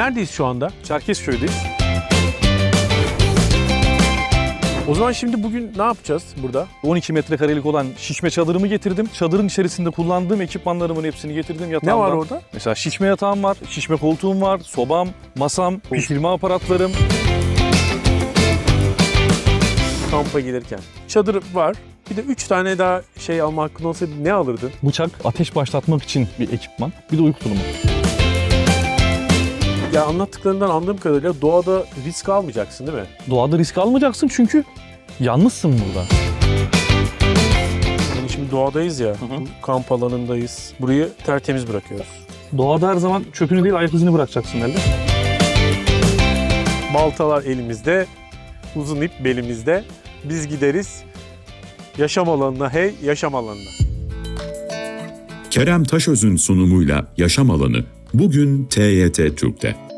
Neredeyiz şu anda? Çerkezköy'deyiz. O zaman şimdi bugün ne yapacağız burada? 12 metrekarelik olan şişme çadırımı getirdim. Çadırın içerisinde kullandığım ekipmanlarımın hepsini getirdim. Ne Yatağım var orada? Mesela şişme yatağım var, şişme koltuğum var, sobam, masam, pişirme aparatlarım. Kampa gelirken. Çadır var. Bir de üç tane daha şey alma hakkın olsaydı ne alırdın? Bıçak, ateş başlatmak için bir ekipman. Bir de uyku tulumu. Ya anlattıklarından anladığım kadarıyla doğada risk almayacaksın değil mi? Doğada risk almayacaksın çünkü yalnızsın burada. Yani şimdi doğadayız ya, kamp alanındayız. Burayı tertemiz bırakıyoruz. Doğada her zaman çöpünü değil ayak izini bırakacaksın elde. Baltalar elimizde, uzun ip belimizde. Biz gideriz yaşam alanına hey, yaşam alanına. Kerem Taşöz'ün sunumuyla Yaşam Alanı bugün TYT Türk'te.